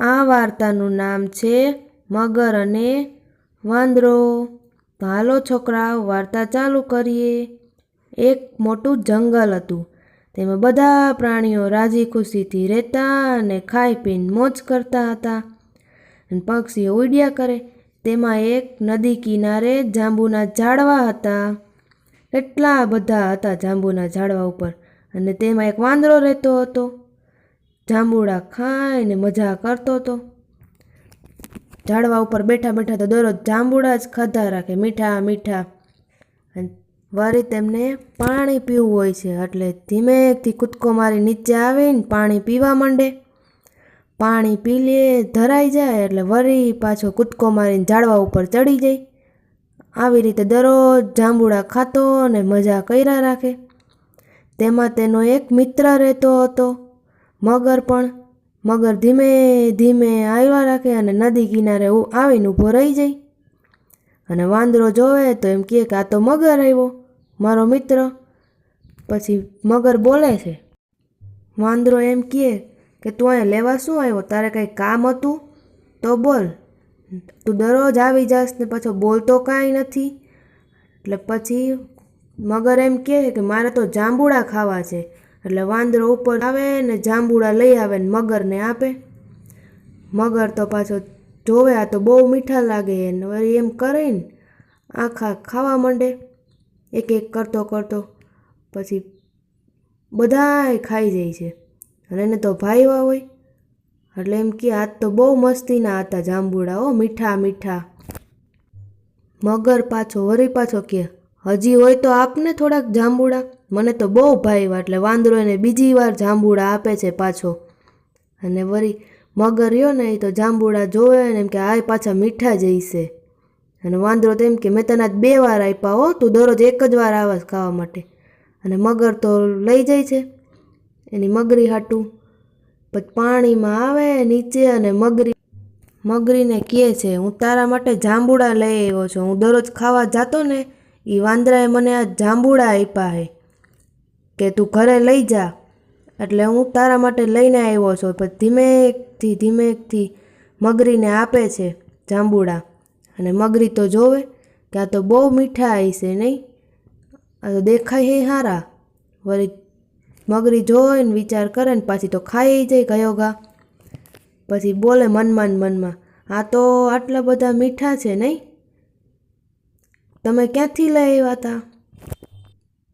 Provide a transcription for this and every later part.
આ વાર્તાનું નામ છે મગર અને વાંદરો. તો હાલો છોકરાઓ, વાર્તા ચાલુ કરીએ. એક મોટું જંગલ હતું. તેમાં બધા પ્રાણીઓ રાજી ખુશીથી રહેતા અને ખાઈ પીને મોજ કરતા હતા. અને પક્ષીઓ ઉડ્યા કરે. તેમાં એક નદી કિનારે જાંબુના ઝાડવા હતા. એટલા બધા હતા જાંબુના ઝાડવા ઉપર. અને તેમાં એક વાંદરો રહેતો હતો. જાંબુડા ખાઈને મજા કરતો હતો ઝાડવા ઉપર બેઠા બેઠા તો દરરોજ જાંબુડા જ ખાધા રાખે, મીઠા મીઠા. વળી તેમને પાણી પીવું હોય છે, એટલે ધીમેથી કૂદકો મારી નીચે આવીને પાણી પીવા માંડે. પાણી પી લે, ધરાઈ જાય, એટલે વળી પાછો કૂદકો મારીને ઝાડવા ઉપર ચડી જાય. આવી રીતે દરરોજ જાંબુડા ખાતો અને મજા કર્યા રાખે. તેમાં તેનો એક મિત્ર રહેતો હતો. મગર પણ મગર ધીમે ધીમે આવ્યા રાખે અને નદી કિનારે આવીને ઊભો રહી જાય. અને વાંદરો જોવે તો એમ કહે કે આ તો મગર આવ્યો, મારો મિત્ર. પછી મગર બોલે છે, વાંદરો એમ કહે કે તું અહીંયા લેવા શું આવ્યો? તારે કંઈ કામ હતું? તો બોલ. તું દરરોજ આવી જાસ ને પાછો બોલતો કાંઈ નથી. એટલે પછી મગર એમ કહે કે મારે તો જાંબુડા ખાવા છે. એટલે વાંદરો ઉપર આવે ને જાંબુડા લઈ આવે ને મગરને આપે. મગર તો પાછો જોવે, આ તો બહુ મીઠા લાગે ને વળી એમ કરીને આખા ખાવા માંડે. એક એક કરતો કરતો પછી બધાય ખાઈ જાય છે. અને એને તો ભાઈવા હોય. એટલે એમ કે આજ તો બહુ મસ્તીના હતા જાંબુડા, હો, મીઠા મીઠા. મગર પાછો, વળી પાછો કે હજી હોય તો આપને થોડાક જાંબુડા. મને તો બહુ ભાવ્યા એટલે વાંદરો એને બીજી વાર જાંબુડા આપે છે પાછો. અને વળી મગર રહ્યો ને એ તો જાંબુડા જોવે ને એમ કે આ પાછા મીઠા જઈશે. અને વાંદરો તો એમ કે, મેં તને બે વાર આપ્યા હો, તું દરરોજ એક જ વાર આવાસ ખાવા માટે. અને મગર તો લઈ જાય છે. એની મગરી હાટું. પછી પાણીમાં આવે નીચે અને મગરી, મગરીને કહે છે, હું તારા માટે જાંબુડા લઈ આવ્યો છું. હું દરરોજ ખાવા જાતો ને એ વાંદરાએ મને આ જાંબુડા આપ્યા હે કે તું ઘરે લઈ જા. એટલે હું તારા માટે લઈને આવ્યો છું. પણ ધીમેકથી ધીમેકથી મગરીને આપે છે જાંબુડા. અને મગરી તો જોવે કે આ તો બહુ મીઠા છે નહીં? આ તો દેખાય હે હારા. વળી મગરી જોવે ને વિચાર કરે ને પાછી તો ખાઈ જાય ગયો ગા પછી બોલે મનમાં મનમાં, આ તો આટલા બધા મીઠા છે નહીં? તમે ક્યાંથી લઈ આવ્યા હતા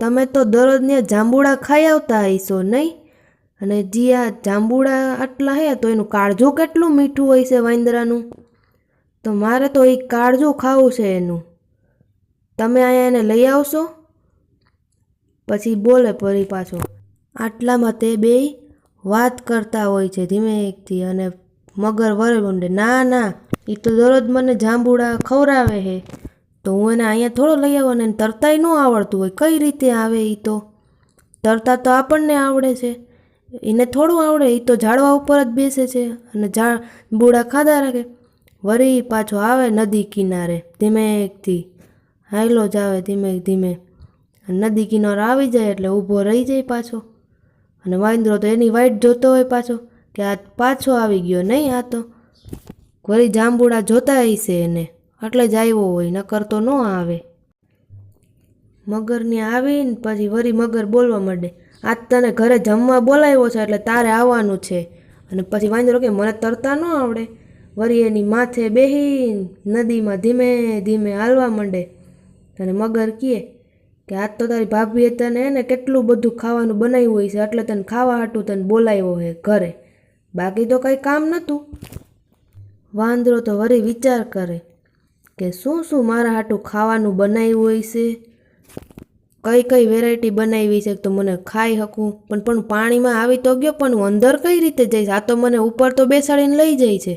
તમે તો દરરોજને જાંબુડા ખાઈ આવતા હશો નહીં? અને જી આ જાંબુડા આટલા હે, તો એનું કાળજું કેટલું મીઠું હોય છે વાંદરાનું? તો મારે તો એ કાળજું ખાવું છે એનું. તમે અહીંયા એને લઈ આવશો? પછી બોલે પરી પાછો. આટલામાં તે બે વાત કરતા હોય છે ધીમે એકથી અને મગર વરે ના ના એ તો દરરોજ મને જાંબુડા ખવડાવે છે તો હું એને અહીંયા થોડો લઈ આવો ને એને તરતાય ન આવડતું હોય. કઈ રીતે આવે એ તો? તરતા તો આપણને આવડે છે. એને થોડું આવડે એ તો ઝાડવા ઉપર જ બેસે છે અને ઝાડ બુડા ખાધા રાખે. વળી પાછો આવે નદી કિનારે ધીમે એકથી હાયલો જ આવે ધીમે ધીમે. નદી કિનારે આવી જાય એટલે ઊભો રહી જાય પાછો. અને વાંદરો તો એની વાઈટ જોતો હોય પાછો કે આ પાછો આવી ગયો નહીં આ તો. વળી જાંબુડા જોતા હશે એને. એટલે જ આવ્યો હોય, નકર તો ન આવે. મગરને આવીને પછી વરી મગર બોલવા માંડે. આજ તને ઘરે જમવા બોલાવ્યો છે એટલે તારે આવવાનું છે. અને પછી વાંદરો કે મને તરતા ન આવડે. વરી એની માથે બેહી નદીમાં ધીમે ધીમે હાલવા માંડે. અને મગર કહે કે આજ તો તારી ભાભીએ તને એને કેટલું બધું ખાવાનું બનાવ્યું હોય છે, એટલે તને ખાવા હાટું તને બોલાવ્યો હે ઘરે. બાકી તો કંઈ કામ નહોતું વાંદરો તો વરી વિચાર કરે. કે શું શું મારા હાટું ખાવાનું બનાવ્યું હોય છે? કઈ કઈ વેરાયટી બનાવી છે તો મને ખાઈ શકું? પણ પણ પાણીમાં આવી તો ગયો પણ હું અંદર કઈ રીતે જઈશ આ તો મને ઉપર તો બેસાડીને લઈ જાય છે.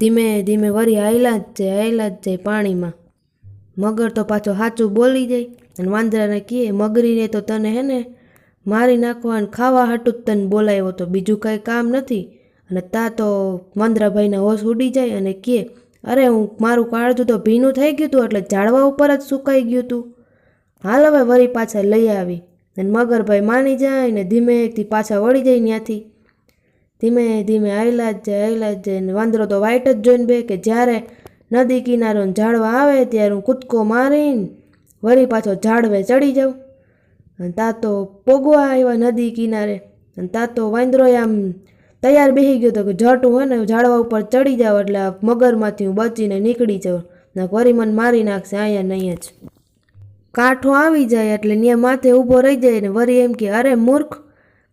ધીમે ધીમે વરી હાયલા જ જાય, હાયલા જ જાય પાણીમાં. મગર તો પાછો સાચું બોલી જાય. અને વાંદરાને કહે, મગરીને તો તને હે ને મારી નાખવા અને ખાવા હાટું જ તને બોલાવ્યો તો બીજું કાંઈ કામ નથી. અને તા તો વાંદરાભાઈના હોશ ઉડી જાય અને કહે અરે હું મારું કાળજું તો ભીનું થઈ ગયું હતું એટલે ઝાડવા ઉપર જ સુકાઈ ગયું હતું હાલ હવે વળી પાછા લઈ આવી અને મગરભાઈ માની જાય ને ધીમેથી પાછા વળી જાય ત્યાંથી. ધીમે ધીમે આયલા જ જાય, આયલા જ જાય ને વાંદરો તો વાઈટ જ જોઈને બે કે જ્યારે નદી કિનારો ઝાડવા આવે ત્યારે હું કૂદકો મારીને વળી પાછો ઝાડવે ચડી જાઉં. અને તા તો પોગવા આવ્યા નદી કિનારે અને તા તો વાંદરોએ આમ તૈયાર બેસી ગયો તો કે જટ હોય ને, ઝાડવા ઉપર ચડી જાવ એટલે મગરમાંથી હું બચીને નીકળી જાઉં. ને વરી મને મારી નાખશે અહીંયા નહીં જ. કાંઠો આવી જાય એટલે ત્યાં માથે ઊભો રહી જાય ને વળી એમ કે, અરે મૂર્ખ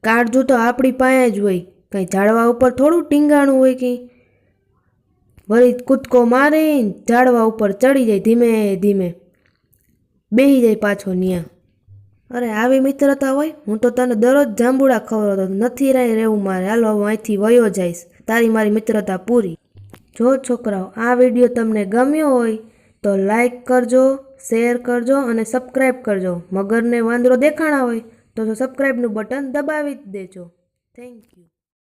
કાળજું તો આપણી પાસે જ હોય. કંઈ ઝાડવા ઉપર થોડું ટીંગાણું હોય કંઈ વળી કૂદકો મારી ઝાડવા ઉપર ચડી જાય ધીમે ધીમે. બેસી જાય પાછો ન્યા. અરે આવી મિત્રતા હોય? હું તો તને દરરોજ જાંબુડા ખવડાવતો નથી રહી રહેવું મારે. હાલો હું અહીંથી વયો જઈશ. તારી મારી મિત્રતા પૂરી. જો છોકરાઓ, આ વીડિયો તમને ગમ્યો હોય તો લાઈક કરજો, શેર કરજો અને સબસ્ક્રાઈબ કરજો. મગરને વાંદરો દેખાણા હોય તો સબસ્ક્રાઈબનું બટન દબાવી જ દેજો. Thank you